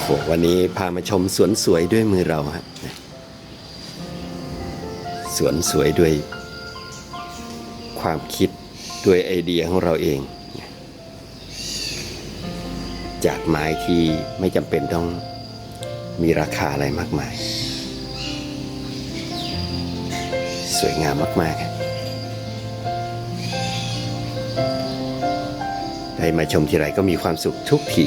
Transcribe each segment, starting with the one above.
โหวันนี้พามาชมสวนสวยด้วยมือเราฮะสวนสวยด้วย ความคิดด้วยไอเดียของเราเอง จากไม้ที่ไม่จำเป็นต้องมีราคาอะไรมากมาย สวยงามมาก ๆได้มาชมทีไรก็มีความสุขทุกที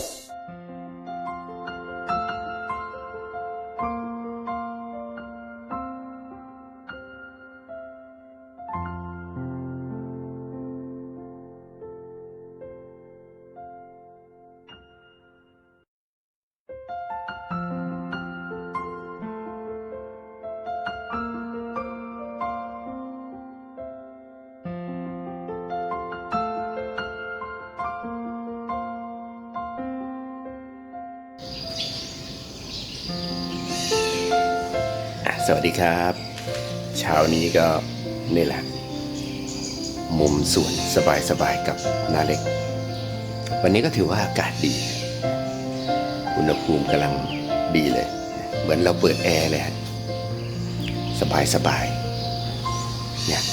วัสดีครับเช้านี้ก็นี่แหละ มุมสวนสบายๆกับนาเล็ก วันนี้ก็ถือว่าอากาศดี อุณหภูมิกำลังดีเลย เหมือนเราเปิดแอร์เลยฮะสบายเนี่ย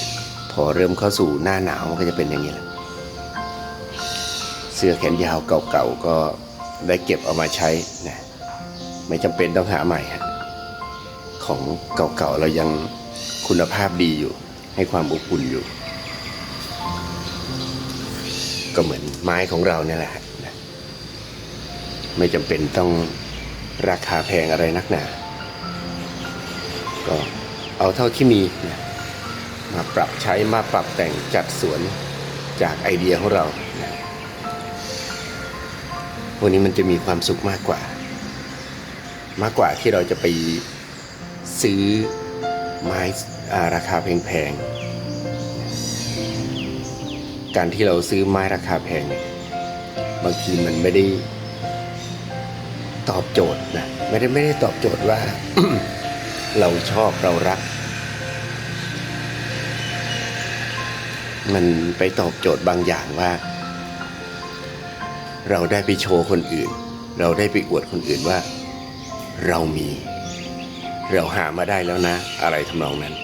พอเริ่มเข้าสู่หน้าหนาวมันก็จะเป็นอย่างนี้แหละเสื้อแขนยาวเก่าๆก็ได้เก็บเอามาใช้นะไม่จำเป็นต้องหาใหม่ฮะ ของเก่าๆเรายังคุณภาพดีอยู่ ให้ความอบอุ่นอยู่ ก็เหมือนไม้ของเราเนี่ยแหละไม่จำเป็นต้องราคาแพงอะไรนักหนาก็เอาเท่าที่มีนะมาปรับใช้มาปรับแต่งจัดสวนจากไอเดียของเรานะวันนี้มันจะมีความสุขมากกว่า มากกว่าที่เราจะไป ซื้อไม้ราคาแพงๆ การที่เราซื้อไม้ราคาแพง บางทีมันไม่ได้ตอบโจทย์นะไม่ได้ไม่ได้ตอบโจทย์ว่า เราชอบเรารัก มันไปตอบโจทย์บางอย่างว่า เราได้ไปโชว์คนอื่น เราได้ไปอวดคนอื่นว่า เรามี เราหามาได้แล้วนะ อะไรทำนองนั้น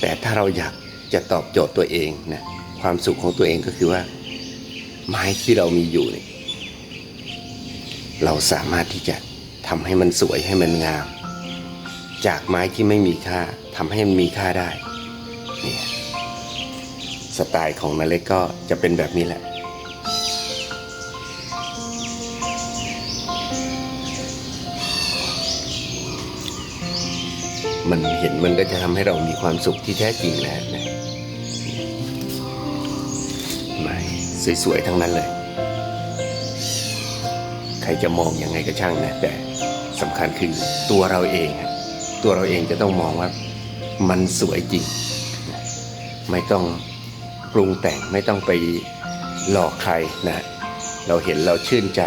แต่ถ้าเราอยากจะตอบโจทย์ตัวเองนะความสุขของตัวเองก็คือว่า ไม้ที่เรามีอยู่เนี่ยเราสามารถที่จะทำให้มันสวยให้มันงาม จากไม้ที่ไม่มีค่าทำให้มันมีค่าได้เนี่ยสไตล์ของนาเล็กก็จะเป็นแบบนี้แหละ มันเห็นมันก็จะทำให้เรามีความสุขที่แท้จริงแล้วนะไม่สวยๆทั้งนั้นเลย ใครจะมองยังไงก็ช่างนะแต่สำคัญคือตัวเราเองตัวเราเองจะต้องมองว่ามันสวยจริง ไม่ต้องปรุงแต่งไม่ต้องไปหลอกใครนะ เราเห็นเราชื่นใจ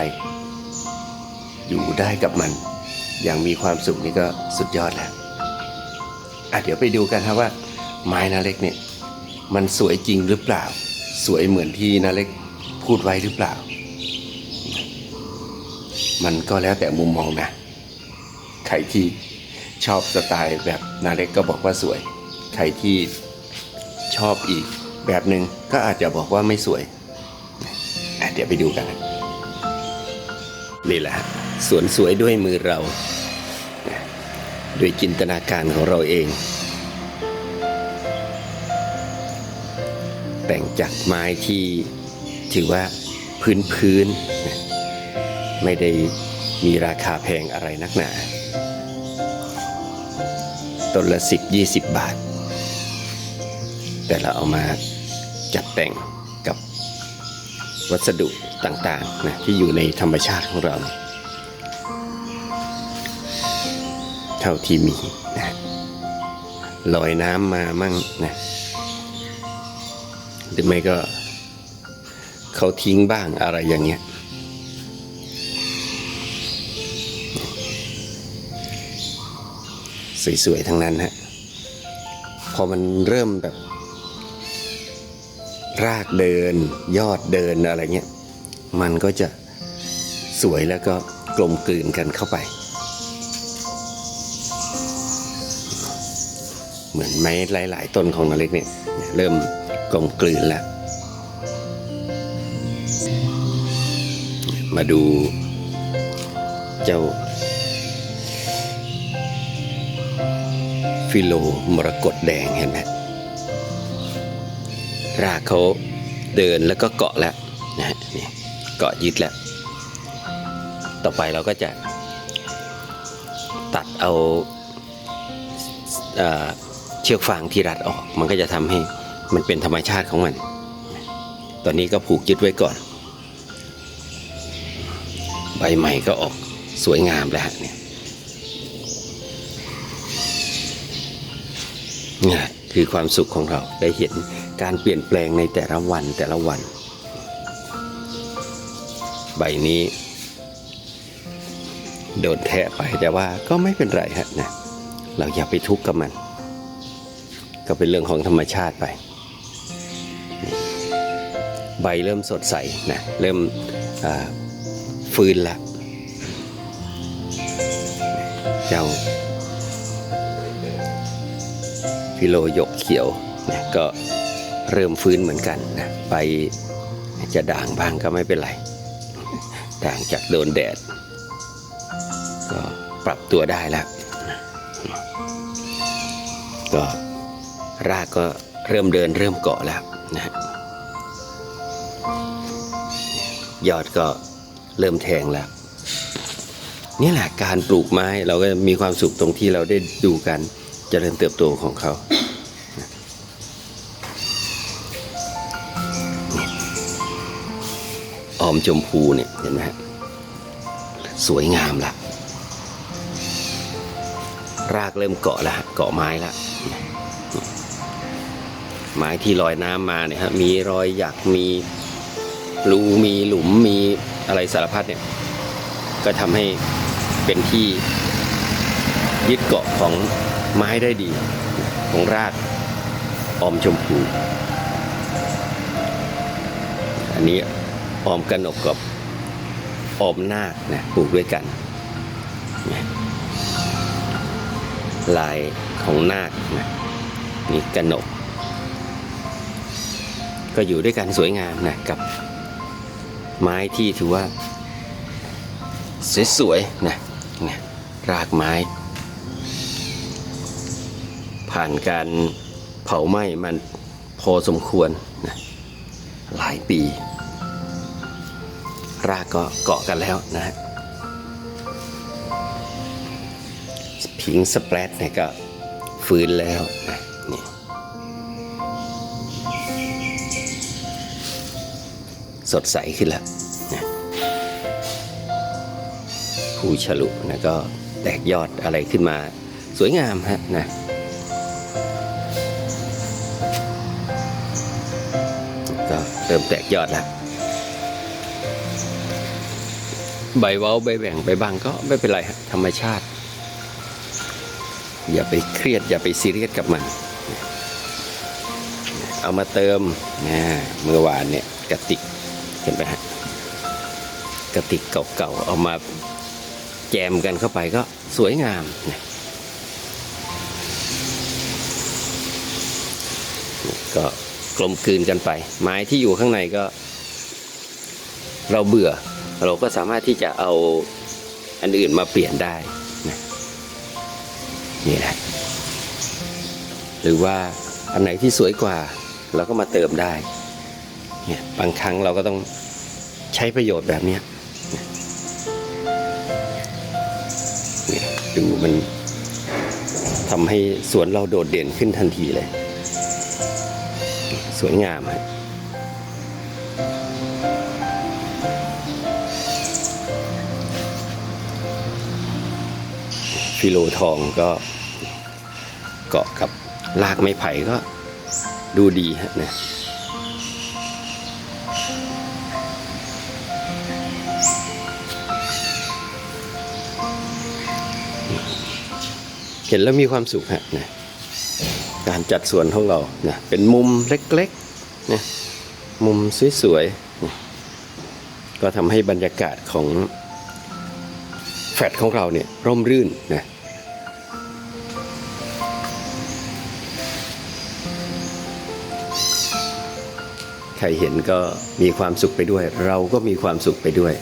อยู่ได้กับมัน อย่างมีความสุขนี่ก็สุดยอดแล้ว อะเดี๋ยวไปดูกันครับว่า ไม้นาเล็กเนี่ยมันสวยจริงหรือเปล่า สวยเหมือนที่นาเล็กพูดไว้หรือเปล่า มันก็แล้วแต่มุมมองนะใครที่ชอบสไตล์แบบนาเล็กก็บอกว่าสวย ใครที่ชอบอีกแบบหนึ่งก็อาจจะบอกว่าไม่สวยอะเดี๋ยวไปดูกัน นี่แหละสวนสวยด้วยมือเรา ด้วยจินตนาการของเราเอง แต่งจากไม้ที่ถือว่าพื้นพื้น ไม่ได้มีราคาแพงอะไรนักหนาต้นละสิบยี่สิบบาท แต่เราเอามาจัดแต่งกับวัสดุต่างๆนะที่อยู่ในธรรมชาติของเรา เท่าที่มีนะลอยน้ำมามั่งนะหรือไม่ก็เขาทิ้งบ้างอะไรอย่างเงี้ยสวยๆทั้งนั้นฮะพอมันเริ่มแบบ รากเดิน ยอดเดินอะไรเงี้ย มันก็จะสวยแล้วก็กลมกลืนกันเข้าไป เหมือนไม้หลาย ๆ ต้นของนาเล็กเนี่ยเริ่มกลมกลืนแล้ว มาดูเจ้า ฟิโลมรกตแดงเห็นไหมรากเขาเดินแล้วก็เกาะแล้วนะฮะนี่เกาะยึดแล้ว ต่อไปเราก็จะตัดเอาเอ่อเชือกฟางที่รัดออก มันก็จะทำให้มันเป็นธรรมชาติของมัน ตอนนี้ก็ผูกยึดไว้ก่อน ใบใหม่ก็ออกสวยงามแล้วเนี่ยนี่แหละคือความสุขของเราได้เห็นการเปลี่ยนแปลงในแต่ละวันแต่ละวัน ใบนี้ โดนแทะไปแต่ว่าก็ไม่เป็นไรฮะนะเราอย่าไปทุกข์กับมัน ก็เป็นเรื่องของธรรมชาติไป ใบเริ่มสดใสนะเริ่มฟื้นแล้วเจ้าฟิโลยกเขียวนี่ยก็เริ่มฟื้นเหมือนกันนะไปจะด่างบ้างก็ไม่เป็นไร ด่างจากโดนแดด ก็ปรับตัวได้แล้วก็ รากก็เริ่มเดินเริ่มเกาะแล้วนะฮะยอดก็เริ่มแทงแล้วนี่แหละการปลูกไม้เราก็มีความสุขตรงที่เราได้ดูกันเจริญเติบโตของเขา ออมชมพูเนี่ยเห็นไหมฮะสวยงามละรากเริ่มเกาะแล้วฮะเกาะไม้แล้ว ไม้ที่ลอยน้ำมาเนี่ยฮะมีรอยหยักมีรูมีหลุมมีอะไรสารพัดเนี่ย ก็ทำให้เป็นที่ยึดเกาะของไม้ได้ดีของรากออมชมพู อันนี้ออมกระหนกกับออมนาคนะปลูกด้วยกัน ลายของนาคนะนี่กระหนก ก็อยู่ด้วยกันสวยงามนะกับไม้ที่ถือว่า สวยๆนะนะรากไม้ ผ่านการเผาไหม้มันพอสมควรนะหลายปี รากก็เกาะกันแล้วนะฮะพิงสเปรดเนี่ยก็ฟื้นแล้วนะนี่ สดใสขึ้นแล้วนะผู้ฉลุนะก็แตกยอดอะไรขึ้นมาสวยงามฮะนะก็เริ่มแตกยอดแล้วใบเว้าใบแหว่งใบบังก็ไม่เป็นไรฮะธรรมชาติ อย่าไปเครียดอย่าไปซีเรียสกับมัน เอามาเติมนะเมื่อวานเนี่ยกระติก ห็นไหมฮะกระติกเก่าๆเอามาแจมกันเข้าไปก็สวยงามนะก็กลมกลืนกันไป ไม้ที่อยู่ข้างในก็ เราเบื่อ เราก็สามารถที่จะเอาอันอื่นมาเปลี่ยนได้นะนี่แหละหรือว่าอันไหนที่สวยกว่า เราก็มาเติมได้เนี่ยบางครั้งเราก็ต้อง ใช้ประโยชน์แบบเนี้ยดูมันทำให้สวนเราโดดเด่นขึ้นทันทีเลย สวยงามฮะฟิโลทองก็เกาะกับรากไม้ไผ่ก็ดูดีฮะนะ เห็นแล้วมีความสุขฮะนะการจัดสวนของเรานะเป็นมุมเล็กๆนะมุมสวยๆนะก็ทำให้บรรยากาศของแฟลตของเราเนี่ยร่มรื่นนะใครเห็นก็มีความสุขไปด้วย เราก็มีความสุขไปด้วย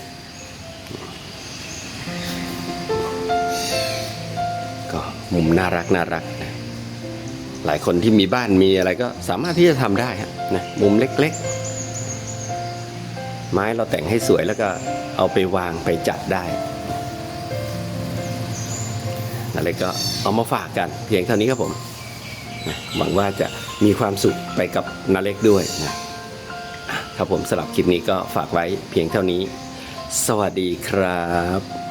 มุมน่ารักน่ารักนะหลายคนที่มีบ้านมีอะไรก็สามารถที่จะทำได้ฮะนะมุมเล็กๆ ไม้เราแต่งให้สวยแล้วก็เอาไปวางไปจัดได้อะไรก็เอามาฝากกัน เพียงเท่านี้ครับผมนะหวังว่าจะมีความสุขไปกับนาเล็กด้วยนะครับผมสำหรับคลิปนี้ก็ฝากไว้เพียงเท่านี้ สวัสดีครับ